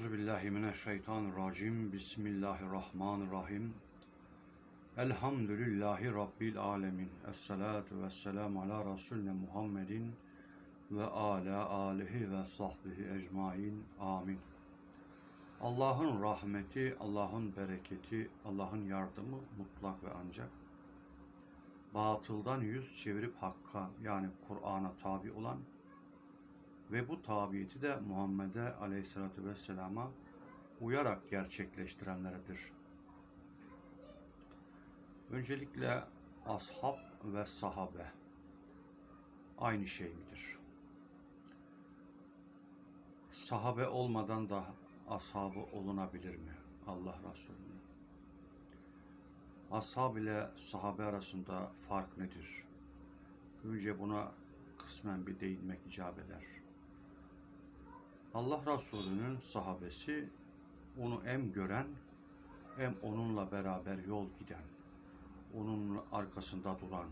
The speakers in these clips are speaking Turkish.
Euzu billahi mineşşeytanirracim. Bismillahirrahmanirrahim. Elhamdülillahi rabbil alamin. Essalatu vesselamu ala resulina Muhammedin ve ala alihi ve sahbihi ecmaîn. Amin. Allah'ın rahmeti, Allah'ın bereketi, Allah'ın yardımı mutlak ve ancak batıldan yüz çevirip hakka yani Kur'an'a tabi olan ve bu tabiyeti de Muhammed'e aleyhissalatü vesselama uyarak gerçekleştirenleredir. Öncelikle ashab ve sahabe aynı şey midir? Sahabe olmadan da ashabı olunabilir mi Allah Resulü'nün? Ashab ile sahabe arasında fark nedir? Önce buna kısmen bir değinmek icap eder. Allah Resulü'nün sahabesi onu hem gören hem onunla beraber yol giden, onun arkasında duran,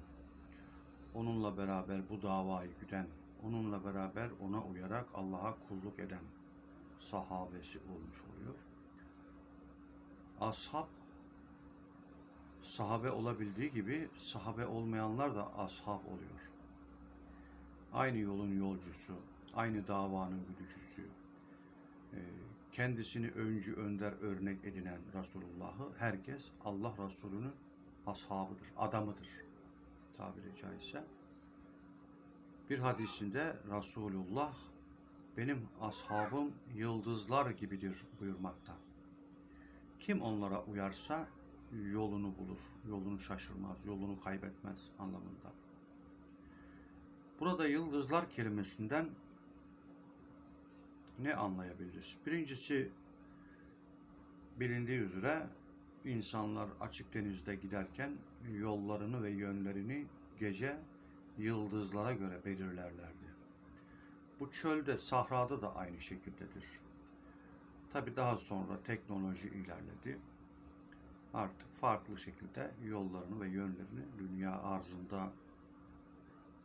onunla beraber bu davayı güden, onunla beraber ona uyarak Allah'a kulluk eden sahabesi olmuş oluyor. Ashab sahabe olabildiği gibi sahabe olmayanlar da ashab oluyor. Aynı yolun yolcusu, aynı davanın güdücüsü, e, kendisini öncü önder örnek edinen Resulullah'ı herkes Allah Resulü'nün ashabıdır, adamıdır tabiri caizse. Bir hadisinde Resulullah benim ashabım yıldızlar gibidir buyurmakta. Kim onlara uyarsa yolunu bulur, yolunu şaşırmaz, yolunu kaybetmez anlamında. Burada yıldızlar kelimesinden ne anlayabiliriz? Birincisi bilindiği üzere insanlar açık denizde giderken yollarını ve yönlerini gece yıldızlara göre belirlerlerdi. Bu çölde, sahrada da aynı şekildedir. Tabi daha sonra teknoloji ilerledi. Artık farklı şekilde yollarını ve yönlerini dünya arzında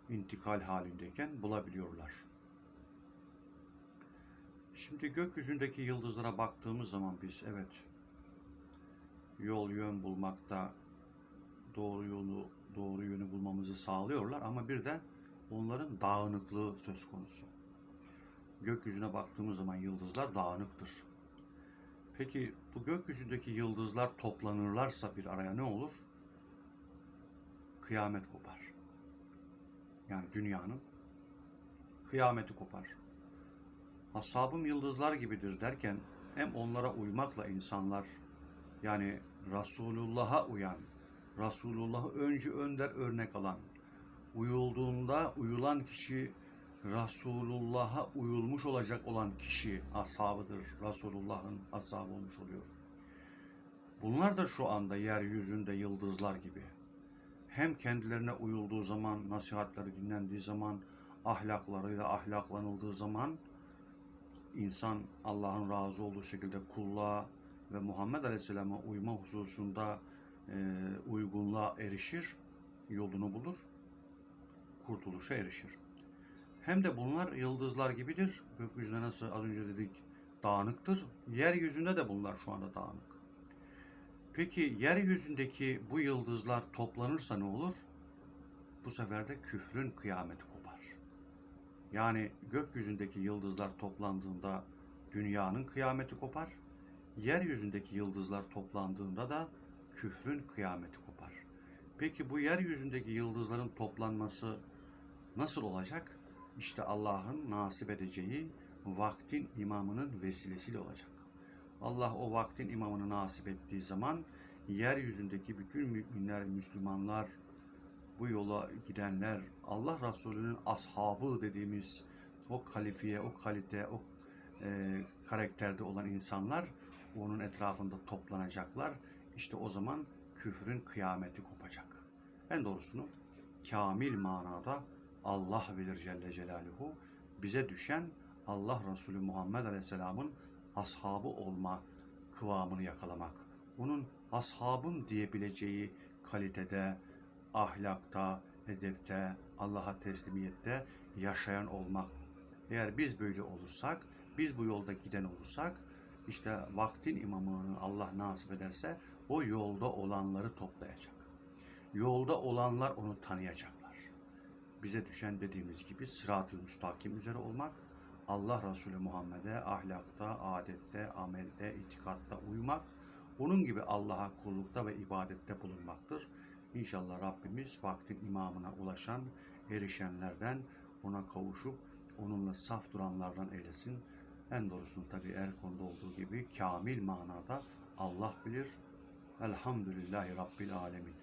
intikal halindeyken bulabiliyorlar. Şimdi gökyüzündeki yıldızlara baktığımız zaman biz evet yol yön bulmakta doğru yolu doğru yönü bulmamızı sağlıyorlar ama bir de onların dağınıklığı söz konusu. Gökyüzüne baktığımız zaman yıldızlar dağınıktır. Peki bu gökyüzündeki yıldızlar toplanırlarsa bir araya ne olur? Kıyamet kopar. Yani dünyanın kıyameti kopar. Ashabım yıldızlar gibidir derken hem onlara uymakla insanlar yani Resulullah'a uyan, Resulullah'ı öncü önder örnek alan, uyulduğunda uyulan kişi Resulullah'a uyulmuş olacak olan kişi ashabıdır. Resulullah'ın ashabı olmuş oluyor. Bunlar da şu anda yeryüzünde yıldızlar gibi. Hem kendilerine uyulduğu zaman, nasihatleri dinlendiği zaman, ahlaklarıyla ahlaklanıldığı zaman insan Allah'ın razı olduğu şekilde kulluğa ve Muhammed Aleyhisselam'a uyma hususunda e, uygunluğa erişir, yolunu bulur, kurtuluşa erişir. Hem de bunlar yıldızlar gibidir. Gökyüzünde nasıl az önce dedik dağınıktır. Yeryüzünde de bunlar şu anda dağınık. Peki yeryüzündeki bu yıldızlar toplanırsa ne olur? Bu sefer de küfrün kıyameti. Yani gökyüzündeki yıldızlar toplandığında dünyanın kıyameti kopar. Yeryüzündeki yıldızlar toplandığında da küfrün kıyameti kopar. Peki bu yeryüzündeki yıldızların toplanması nasıl olacak? İşte Allah'ın nasip edeceği vaktin imamının vesilesiyle olacak. Allah o vaktin imamını nasip ettiği zaman yeryüzündeki bütün müminler, Müslümanlar, bu yola gidenler, Allah Resulü'nün ashabı dediğimiz o kalifiye, o kalite, o e, karakterde olan insanlar onun etrafında toplanacaklar. İşte o zaman küfrün kıyameti kopacak. En doğrusunu kamil manada Allah bilir Celle Celaluhu. Bize düşen Allah Resulü Muhammed Aleyhisselam'ın ashabı olma kıvamını yakalamak. Onun ashabım diyebileceği kalitede, ahlakta, edepte, Allah'a teslimiyette yaşayan olmak. Eğer biz böyle olursak, biz bu yolda giden olursak İşte vaktin imamını Allah nasip ederse o yolda olanları toplayacak. Yolda olanlar onu tanıyacaklar. Bize düşen dediğimiz gibi sırat-ı müstakim üzere olmak, Allah Resulü Muhammed'e ahlakta, adette, amelde, itikatta uymak, onun gibi Allah'a kullukta ve ibadette bulunmaktır. İnşallah Rabbimiz vaktin imamına ulaşan, erişenlerden, ona kavuşup onunla saf duranlardan eylesin. En doğrusunu tabii her konuda olduğu gibi kamil manada Allah bilir. Elhamdülillahi Rabbil Alemin.